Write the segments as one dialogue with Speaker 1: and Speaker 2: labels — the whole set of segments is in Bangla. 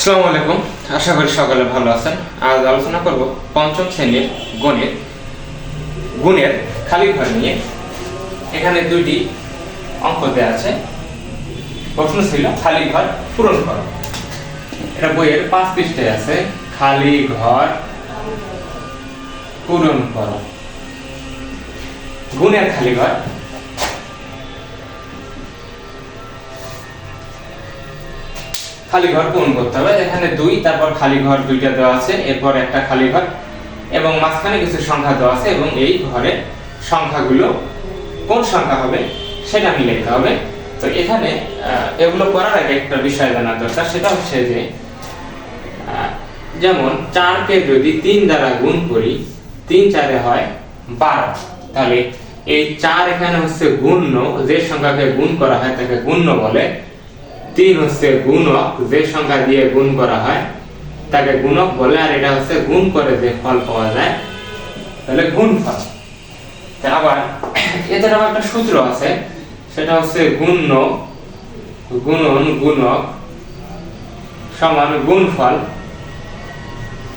Speaker 1: আসসালামু আলাইকুম। আশা করি সকালে ভালো আছেন। আজ আলোচনা করব পঞ্চম শ্রেণির গণিত, গুণের খালি ঘর নিয়ে। এখানে দুইটি অঙ্ক দেওয়া আছে। প্রশ্ন ছিল খালি ঘর পূরণ করো। এটা বইয়ের পাঁচ পৃষ্ঠায় আছে খালি ঘর পূরণ করো। গুণের খালি ঘর খালি ঘর পূরণ করতে হবে। এখানে দুই, তারপর খালি ঘর দুইটা দেওয়া আছে, এরপর একটা খালি ঘর এবং মাঝখানে কিছু সংখ্যা দেওয়া আছে, এবং এই ঘরে সংখ্যাগুলো কোন সংখ্যা হবে সেটা মিলে লিখতে হবে। তো এখানে এগুলো করার আগে একটা বিষয় জানার দরকার, সেটা হচ্ছে যে যেমন চারকে যদি তিন দ্বারা গুণ করি, তিন চারে হয় বারো। তাহলে এই চার এখানে হচ্ছে গুণ্য, যে সংখ্যাকে গুণ করা হয় তাকে গুণ্য বলে তিন হচ্ছে গুণক যে সংখ্যা দিয়ে গুণ করা হয় তাকে গুণক বলে আর এটা হচ্ছে গুণ করে যে ফল পাওয়া যায় তাহলে গুণফল তা আবার এদের আবার একটা সূত্র আছে সেটা হচ্ছে গুণ্য গুণন গুণক সমান গুণফল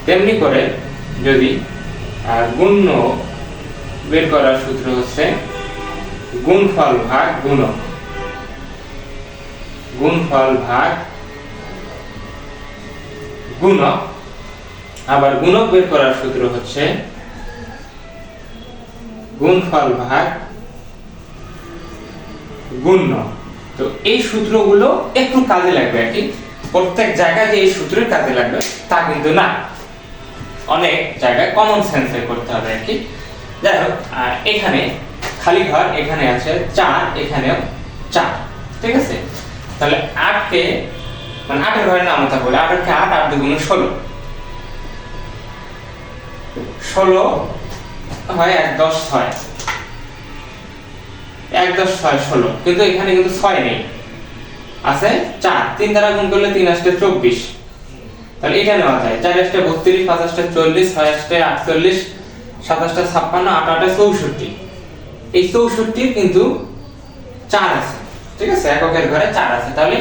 Speaker 1: তেমনি করে যদি গুণ্য বের করার সূত্র হচ্ছে গুণফল ভাগ গুণক গুণফল ভাগ গুণক আবার গুণক বের করার সূত্র হচ্ছে গুণফল ভাগ গুণ্য তো এই সূত্রগুলো একটু কাজে লাগবে আর কি। প্রত্যেক জায়গায় যে এই সূত্রের কাজে লাগবে, তা কিন্তু না। অনেক জায়গায় কমন সেন্সে করতে হবে আর কি। যাই হোক এখানে খালি ঘর এখানে আছে, চার এখানেও চার। ঠিক আছে? তাহলে আটকে মানে আটের ঘরের নামতা বলে আটকে আট আট দুগুণ ষোলো। ষোলো হয় এক দশ ছয়। এক দশ ছয় ষোলো। কিন্তু এখানে কিন্তু ছয় নেই। আছে চার। তিন দ্বারা গুণ করলে তিন আসতে চব্বিশ। তাহলে এটা নেওয়া যায়। চার আসতে বত্রিশ, পাঁচ আসতে চল্লিশ, ছয় আসতে আটচল্লিশ সাতাশটা ছাপ্পান্ন, আট, আটে চৌষট্টি। এই চৌষট্টির কিন্তু চার আছে। ঠিক আছে? এককের ঘরে চার আছে। তাহলে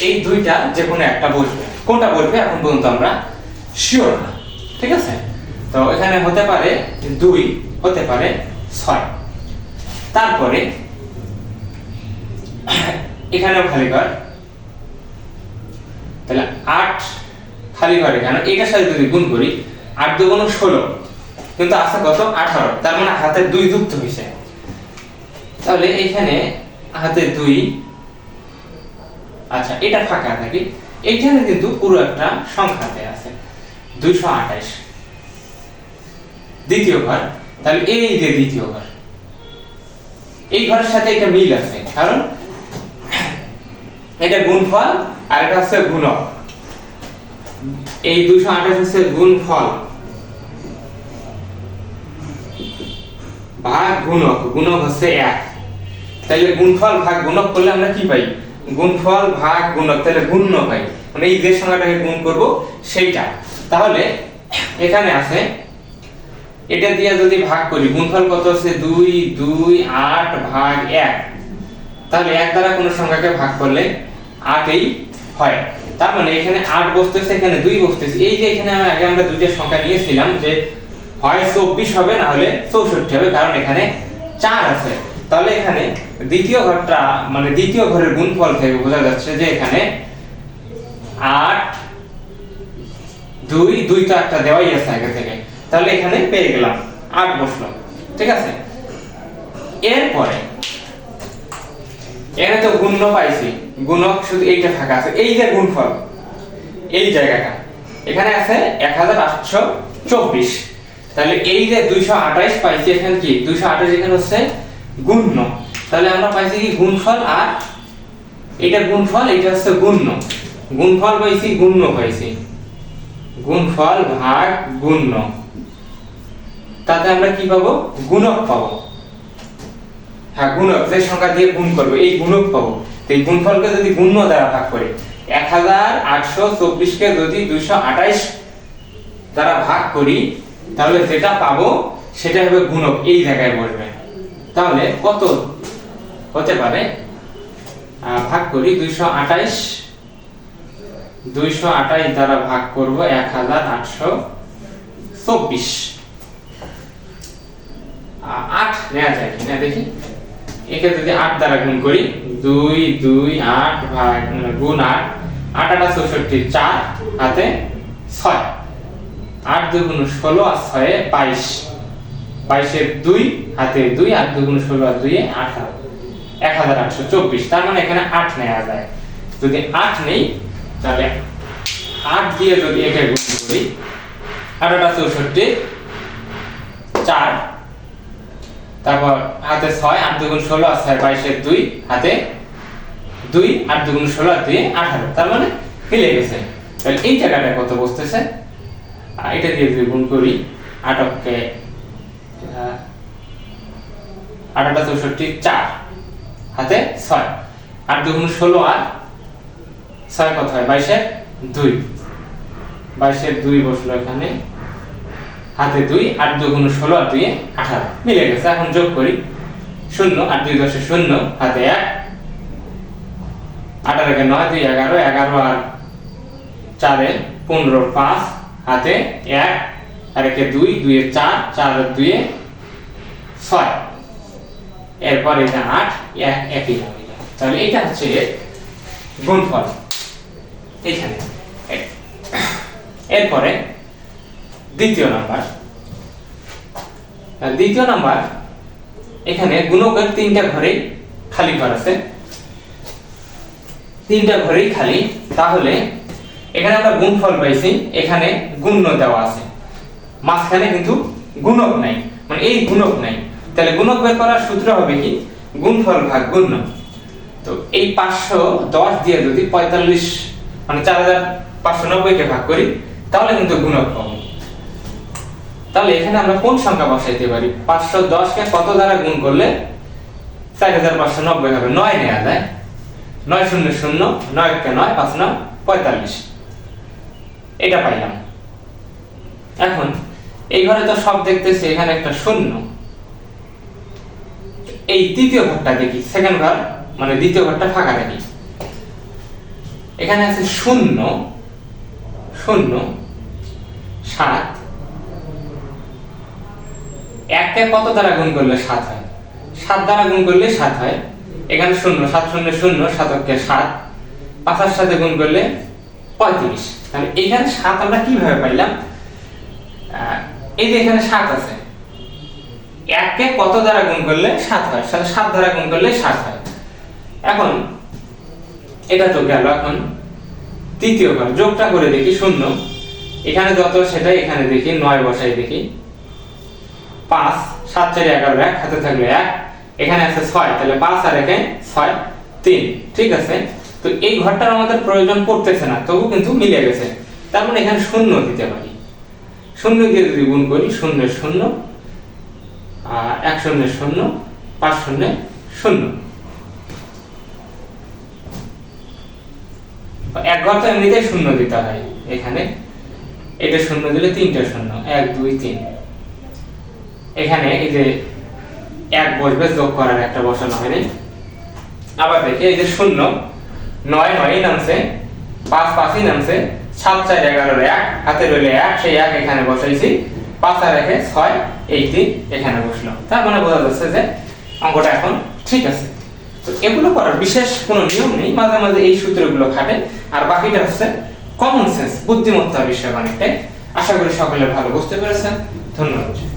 Speaker 1: এই দুইটা যে কোনো একটা বসবে। কোনটা বসবে? এখন পর্যন্ত আমরা শিওর না। ঠিক আছে? তো এখানে হতে পারে দুই, হতে পারে ছয়। তারপরে এখানেও খালি ঘর। তাহলে আট খালি ঘর এখানে। এটার সাথে যদি গুণ করি, আট দুগুণ ষোলো। কিন্তু আছে কত? আঠারো। তার মানে হাতে দুই যুক্ত হয়েছে। তাহলে এখানে হাতে দুই। আচ্ছা এটা ফাঁকা থাকে। এইখানে কিন্তু পুরো একটা সংখ্যাতে আছে। দুইশো আঠাশ দ্বিতীয় ঘর। তাহলে এই যে দ্বিতীয় ঘর। এই ঘরের সাথে এটা মিল আছে। কারণ এটা গুণফল আর এটা হচ্ছে গুণক। এই দুশো আঠাশ হচ্ছে গুণফল। ভাগ গুণক। গুণক হচ্ছে এক। তাহলে গুণফল ভাগ গুণক করলে আমরা কি পাই? গুণফল ভাগ গুণক তাহলে গুণ্য পাই। মানে এই যে সংখ্যাটাকে গুণ করব, সেইটা। তাহলে এখানে আছে, এটা দিয়ে যদি ভাগ করি, গুণফল কত আছে? দুই দুই, আট ভাগ এক। তাহলে এক দ্বারা কোনো সংখ্যাকে ভাগ করলে আটই হয়। তার মানে এখানে আট বসতেছে, এখানে দুই বসতেছে। এই যে এখানে আমি আগে আমরা দুইটা সংখ্যা নিয়েছিলাম যে হয় চব্বিশ হবে, না হলে চৌষট্টি হবে, কারণ এখানে চার আছে। তাহলে এখানে দ্বিতীয় ঘরটা মানে দ্বিতীয় ঘরের গুণফল থেকে বোঝা যাচ্ছে যে এখানে আট, দুই দুই তো একটা দেওয়াই আছে আগে থেকে। তাহলে এখানে পেয়ে গেলাম আট বসল, ঠিক আছে? এরপরে এখানে তো গুণ্য পাইছি, গুণক শুধু এইটা ফাঁকা আছে, এই যে গুণফল, এই জায়গাটা, এখানে আছে এক হাজার আটশো চব্বিশ। তাহলে এই যে দুইশো আঠাইশ পাইছি এখানে কি? দুইশো আঠাইশ এখানে হচ্ছে গুণ্য। তাহলে আমরা পাইছি কি গুণফল আর এটা গুণফল, এটা হচ্ছে গুণ্য। গুণফল পাইছি, গুণ্য পাইছি। গুণফল ভাগ গুণ্য। তাতে আমরা কি পাবো? গুণক পাবো। হ্যাঁ গুণক, যে সংখ্যা দিয়ে গুণ করব, এই গুণক পাবো। তো এই গুণফলকে যদি গুণ্য দ্বারা ভাগ করে, এক হাজার আটশো চব্বিশকে যদি দুইশো আঠাইশ দ্বারা ভাগ করি, তাহলে যেটা পাবো, সেটা হবে গুণক। এই জায়গায় বসবে। তাহলে কত হতে পারে? ভাগ করি, দুইশো আঠাইশ। দুইশো আঠাশ দ্বারা ভাগ করব এক হাজার আটশো চব্বিশ। আট নেওয়া যায় কিনা দেখি? একে যদি আট দ্বারা গুণ করি, দুই দুই, আট ভাগ গুণ আট আট আটা চৌষট্টি, চার হাতে ছয়। আট দুই গুণ ষোলো আর ছয়ে বাইশ। বাইশের দুই হাতে দুই, আর দুই ষোলো আর দুইয়ে আঠারো এক হাজার আটশো চব্বিশ, তার মানে এখানে আট নেওয়া যায়। যদি আট নেই, তাহলে আট দিয়ে যদি একে গুণ করি, আঠারোটা চৌষট্টি, চার। তারপর হাতে ছয়, আট দুগুণ ষোলো ছয় বাইশের দুই, হাতে দুই, আট দুগুণ ষোলো দুই আঠারো তার মানে মিলে গেছে। তাহলে এই জায়গাটা কত বসতেছে? এটা দিয়ে যদি গুণ করি, আটককে আঠারোটা চৌষট্টি চার। হাতে ছয়। আট দুগুণ ষোলো আর ছয় কত হয়? বাইশের দুই। বাইশের দুই বসল এখানে। হাতে দুই, আট দুগুণ ষোলো আর দুই আঠারো। মিলে গেছে, এখন যোগ করি। শূন্য আর দুই দশে শূন্য, হাতে এক। আঠারো একে নয়, দুই এগারো এগারো আর চারে পনেরো পাঁচ, হাতে এক। আর একে দুই দুইয়ে চার চার দুইয়ে ছয়। এরপর এটা আট, এক, একই তাহলে এটা হচ্ছে গুণফল। এইখানে। এ- এরপরে দ্বিতীয় নাম্বার। দ্বিতীয় নাম্বার, এখানে গুণকের তিনটা ঘরেই খালি ঘর আছে। তিনটা ঘরেই খালি। তাহলে এখানে আমরা গুণফল পাইছি, এখানে গুণ্য দেওয়া আছে। মাঝখানে কিন্তু গুণক নাই। মানে এই গুণক নাই। তাহলে গুণক বের করার সূত্র হবে কি? গুণফল ভাগ গুণ্য তো এই পাঁচশো দশ দিয়ে যদি পঁয়তাল্লিশ মানে চার হাজার পাঁচশো নব্বইকে ভাগ করি, তাহলে কিন্তু গুণক পাবো। তাহলে এখানে আমরা কোন সংখ্যা বসাইতে পারি? পাঁচশো দশকে কত দ্বারা গুণ করলে চার হাজার পাঁচশো নব্বই হবে? নয় নেওয়া যায়। নয় শূন্য শূন্য, নয় কে নয়, পাঁচ নয়, পঁয়তাল্লিশ। এটা পাইলাম। এখন এই ঘরে তো সব দেখতেছি, এখানে একটা শূন্য। এই তৃতীয় ঘরটা দেখি সেকেন্ড ঘর মানে দ্বিতীয় ঘরটা ফাঁকা দেখি। এখানে আছে শূন্য শূন্য, সাত। এককে কত দ্বারা গুণ করলে সাত হয়? সাত দ্বারা গুণ করলে সাত হয়। এখানে শূন্য, সাত শূন্য শূন্য সাতককে সাত। পাঁচার সাথে গুণ করলে পঁয়ত্রিশ। তাহলে এখানে সাত আমরা কীভাবে পাইলাম? এই যে এখানে সাত আছে। এককে কত দ্বারা গুণ করলে সাত হয়? সাথে সাত দ্বারা গুণ করলে সাত হয়। এখন, এটা তো গেল এখন। তৃতীয় ঘর যোগটা করে দেখি, শূন্য। এখানে যত, সেটাই এখানে দেখি, নয় বসাই দেখি। পাঁচ, সাত চারি এগারো, এক, হাতে থাকল এক। এখানে আছে ছয়, তাহলে পাঁচ আর একে ছয়, তিন। ঠিক আছে? তো এই ঘরটার আমাদের প্রয়োজন পড়তেছে না, তবু কিন্তু মিলে গেছে। তার মানে এখানে শূন্য দিতে পারি শূন্য দিয়ে যদি গুণ করি, শূন্য শূন্য এক শূন্য শূন্য, পাঁচ শূন্য শূন্য। এক ঘর তো এমনিতেই শূন্য দিতে হয় এখানে। এটা শূন্য দিলে তিনটা শূন্য, এক, দুই, তিন। এখানে এই যে এক বসবে, যোগ করার একটা বসানো হয়নি। আবার দেখি, এই যে শূন্য, নয়, নয়ই নামছে, পাঁচ, পাঁচই নামছে সাত চার এগারোর এক হাতে রইলে এক, সেই এক এখানে বসাইছি। পাঁচ আর ছয়, এই তিন এখানে বসল তার মানে বোঝা যাচ্ছে যে অঙ্কটা এখন ঠিক আছে। তো এগুলো করার বিশেষ কোনো নিয়ম নেই। মাঝে মাঝে এই সূত্রগুলো খাটে। আর বাকিটা হচ্ছে কমন সেন্স বুদ্ধিমত্তা বিষয় অনেকটাই। আশা করি সকলে ভালো বুঝতে পেরেছেন। ধন্যবাদ।